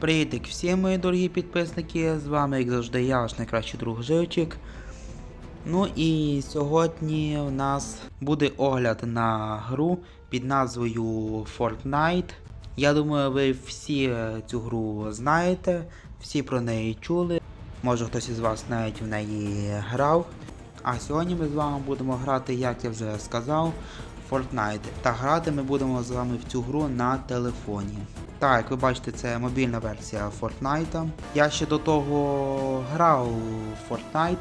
Привітик всім мої дорогі підписники, з вами як завжди я, ваш найкращий друг Живчик. Ну і сьогодні у нас буде огляд на гру під назвою Fortnite. Я думаю, ви всі е, цю гру знаєте, всі про неї чули. Може хтось із вас навіть в неї грав. А сьогодні ми з вами будемо грати, як я вже сказав, Fortnite. Та грати ми будемо з вами в цю гру на телефоні. Так, як ви бачите, це мобільна версія Fortnite. Я ще до того грав в Fortnite.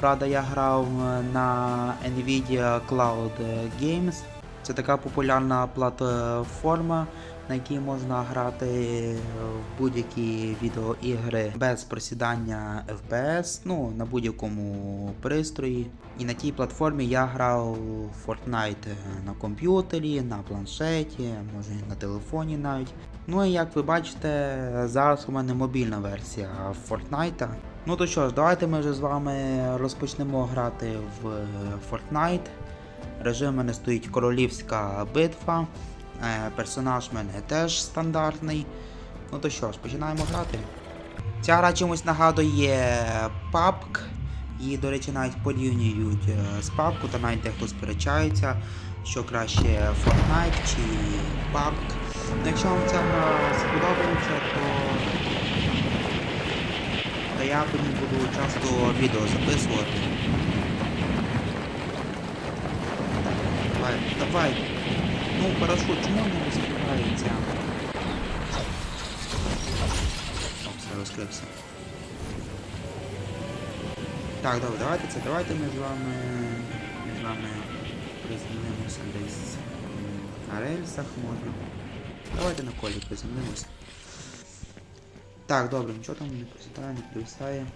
Правда, я грав на Nvidia Cloud Games. Це така популярна платформа, на якій можна грати в будь-які відеоігри без просідання FPS, ну, на будь-якому пристрої. І на тій платформі я грав Fortnite на комп'ютері, на планшеті, може і на телефоні навіть. Ну і як ви бачите, зараз у мене мобільна версія Fortnite. Ну то що ж, давайте ми вже з вами розпочнемо грати в Fortnite. Режим у мене стоїть королівська битва. Е, Персонаж в мене теж стандартний. Ну то що ж, починаємо грати. Ця гра чимось нагадує PUBG. І, до речі, навіть порівнюють е, з PUBG, та навіть дехто сперечається, що краще Fortnite чи PUBG. Ну, якщо вам ця гра сподобається, то, то я по буду часто відео записувати. Давай, давай. Ну, парашут, чому не розкривається? О. Так, добре, давайте це. Давайте ми з вами. Ми з вами приземлимося десь на рельсах можна. Давайте на колі приземлимося. Так, добре, нічого там не присідає, не підвисає.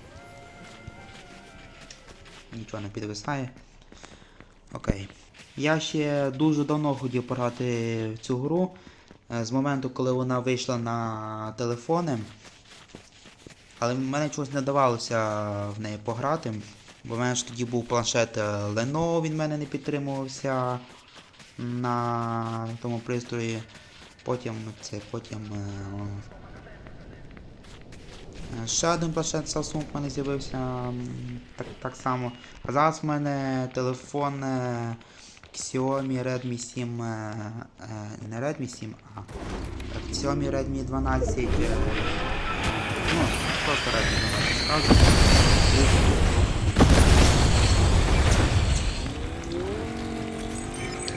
Нічого не підвисає. Окей. Я ще дуже давно хотів пограти в цю гру. е, З моменту, коли вона вийшла на телефони. Але мене чогось не давалося в неї пограти. Бо в мене ж тоді був планшет е, Lenovo, він в мене не підтримувався на тому пристрої. Потім це потім. е, Ще один планшет Samsung в мене з'явився так, так само. А зараз в мене телефон Xiaomi Redmi 7. е, е, Не Redmi 7, а е, Xiaomi Redmi 12. е, Ну, просто Redmi 12 скажу.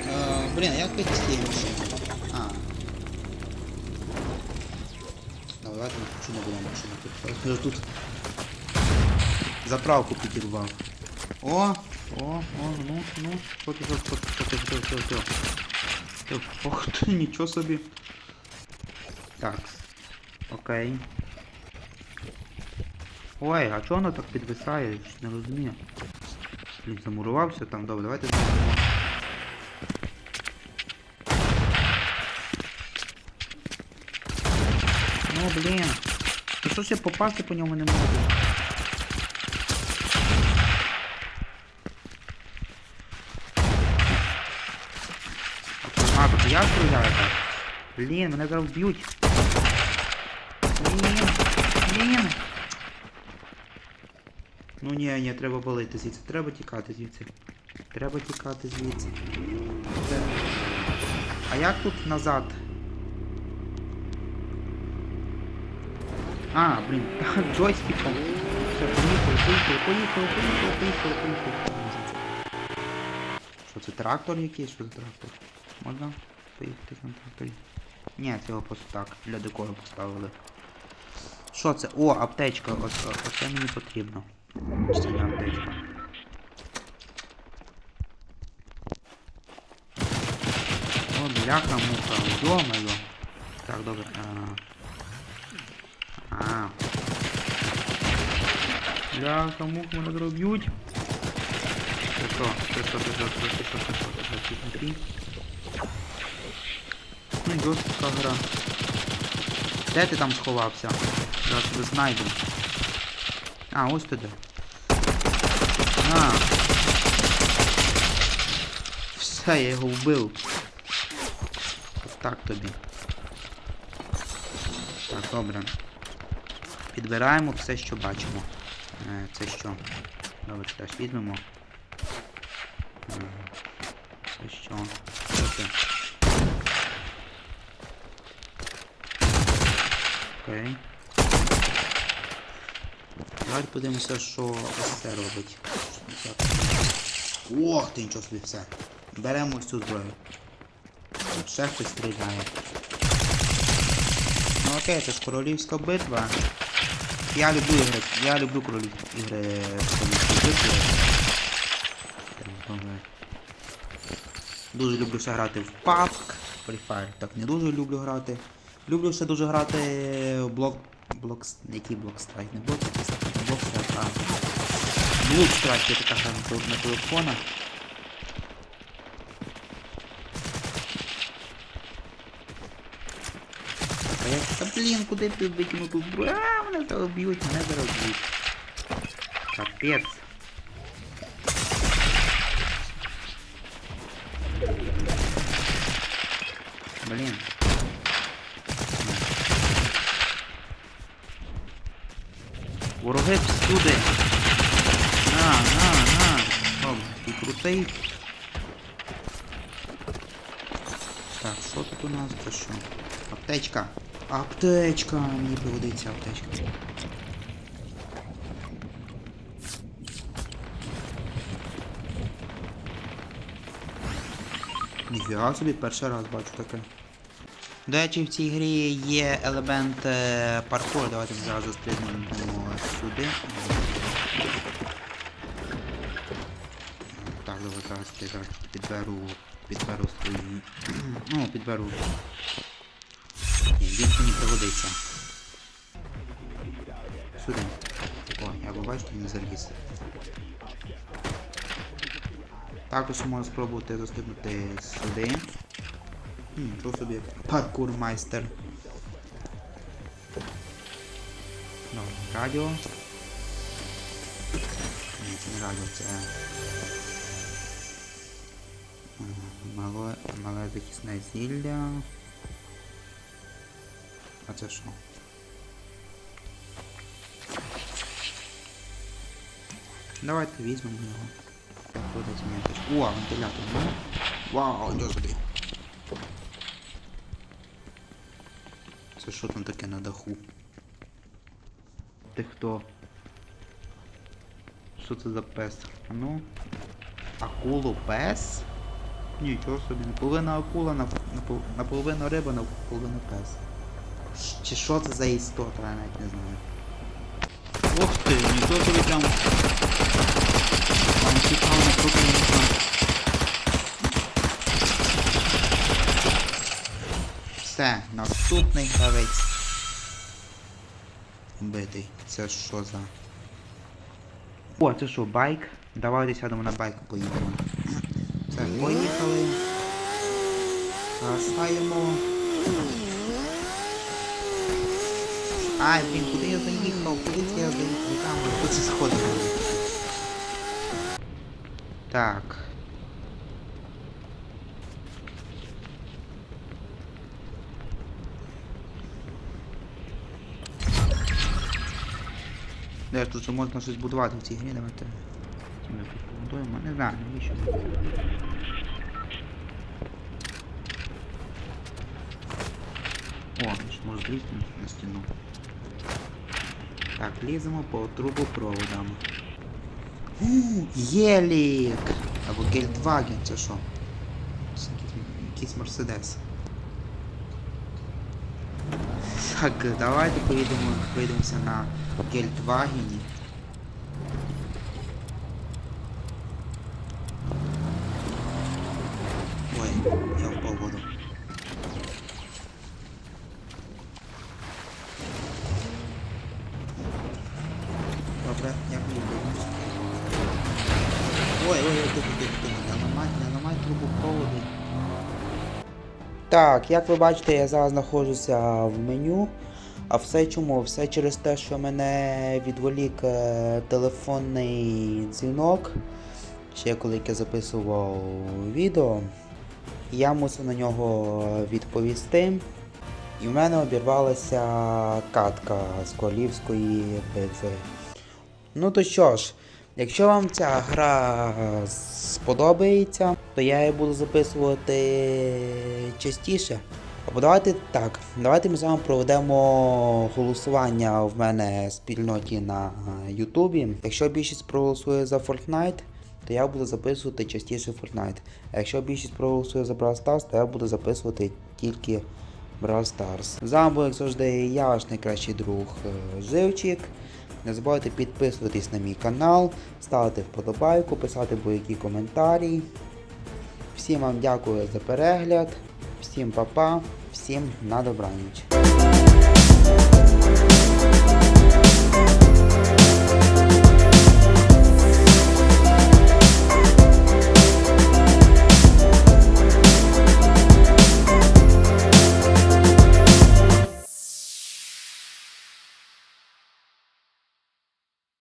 Е, Блін, а як вийти з цієї машини? А. Ну, давайте ми включу не будемо машину тут. Я ж тут заправку підірвав. О, о, о, ну, ну, ти, що, що, що, що, що, що. Що, Ох ти, нічого собі. Так. Окей. Ой, а чого воно так підвисає? Я Не розумію. Блін, замурувався там, добре, давайте замуримо. Ну блін. Що ж я попасти по ньому не можу? А, тут я стріляю так? Блін, мене зараз вб'ють. Блін, блін. Ну ні, ні, треба валити звідси. Треба тікати звідси. Треба тікати звідси. Це... А як тут назад? А, блін, джойстиком. Все, поїхали, поїхали, поїхали, поїхали, поїхали, поїхали. Що це трактор якийсь? Що за трактор? Можна поїхати на тракторі? Ні, це його просто так, для декору поставили. Що це? О, аптечка, ось, оце мені потрібно. Це не аптечка. О, бляха муха, ё-моё. Так, добре. А, а. Бляха муха, мене зараз б'ють. Ти що? Ти що, ти що, ти що, ти що, ти що, ти що, ти що, Ну, жорстка гра. Де ти там сховався? Зараз тебе знайду. А, ось туди. А. Все, я його вбив. Так тобі. Так, добре. підбираємо все, що бачимо. Е, Це що? Добре, теж візьмемо. Е, Це? Що це? Окей. Давайте подивимося, що це робить. Ох ти, нічого собі все. Беремо цю зброю. Тут ще хтось стріляє. Ну окей, це ж королівська битва. Я люблю ігри, я люблю королів ігри королівської битви. Дуже люблю ще грати в PUBG, Free Fire так не дуже люблю грати. Люблю ще дуже грати блок. Блок. Який блок страйк? Не блок, блок страйк, а. Блок страйк є така гра на тел- на телефонах. А я та блін, куди ти викинув ту зброю? А, мене зараз б'ють, мене зараз б'ють. Капець. Блін. Вороги всюди. На, на, на. Добре, ти крутий. Так, що тут у нас? Це що? Аптечка. Аптечка. Мені пригодиться аптечка. Ніфіга собі, перший раз бачу таке. До речі, в цій грі є елемент е, паркуру. Давайте зразу стрибнемо сюди. Так, добре, зараз я підберу, підберу свої. ну, підберу. Ні, більше не пригодиться. Сюди. О, як ви бачите, він заліз. Також можна спробувати застигнути сюди. Нічого собі. Паркур майстер. Ну, радіо. Ні, це не радіо, це. е, Мале, мале захисне зілля. А це що? Давайте візьмемо його. Кладеться мені. О, вентилятор. ну. Вау, нічого Це що там таке на даху? Ти хто? Що це за пес? Ну. Акулу пес? Нічого собі, наполовина акула, нап- напол- наполовину риба, наполовину пес. Чи що це за істота, я навіть не знаю. Ох ти, нічого собі прям. Там цікаво не знаю. Все, наступний гравець. Битий. Це що за. О, це що, байк? Давайте сядемо на байк поїдемо. Все, поїхали. Гасаємо. Ай, блін, куди я заїхав? Куди я заїхав? Там, тут це сходи. Так. Де ж тут же можна щось будувати в цій грі, давайте. Ми побудуємо, не знаю, навіщо. О, може злізти на стіну. Так, ліземо по трубопроводам. У, Єлік! Або Гельдваген, це що? Якийсь Мерседес. Так, давайте поїдемо, поїдемося на Гельдвагені. Так, як ви бачите, я зараз знаходжуся в меню. А все чому? Все через те, що мене відволік е, телефонний дзвінок. Ще коли я записував відео. Я мусив на нього відповісти. І в мене обірвалася катка з королівської битви. Ну то що ж, якщо вам ця гра сподобається, то я її буду записувати частіше. Або давайте так, давайте ми з вами проведемо голосування в мене в спільноті на Ютубі. Якщо більшість проголосує за Fortnite, то я буду записувати частіше Fortnite. А якщо більшість проголосує за Brawl Stars, то я буду записувати тільки Brawl Stars. З вами як завжди, я ваш найкращий друг е, Живчик. Не забувайте підписуватись на мій канал, ставити вподобайку, писати будь-які коментарі. Всім вам дякую за перегляд, всім па-па, всім на добраніч.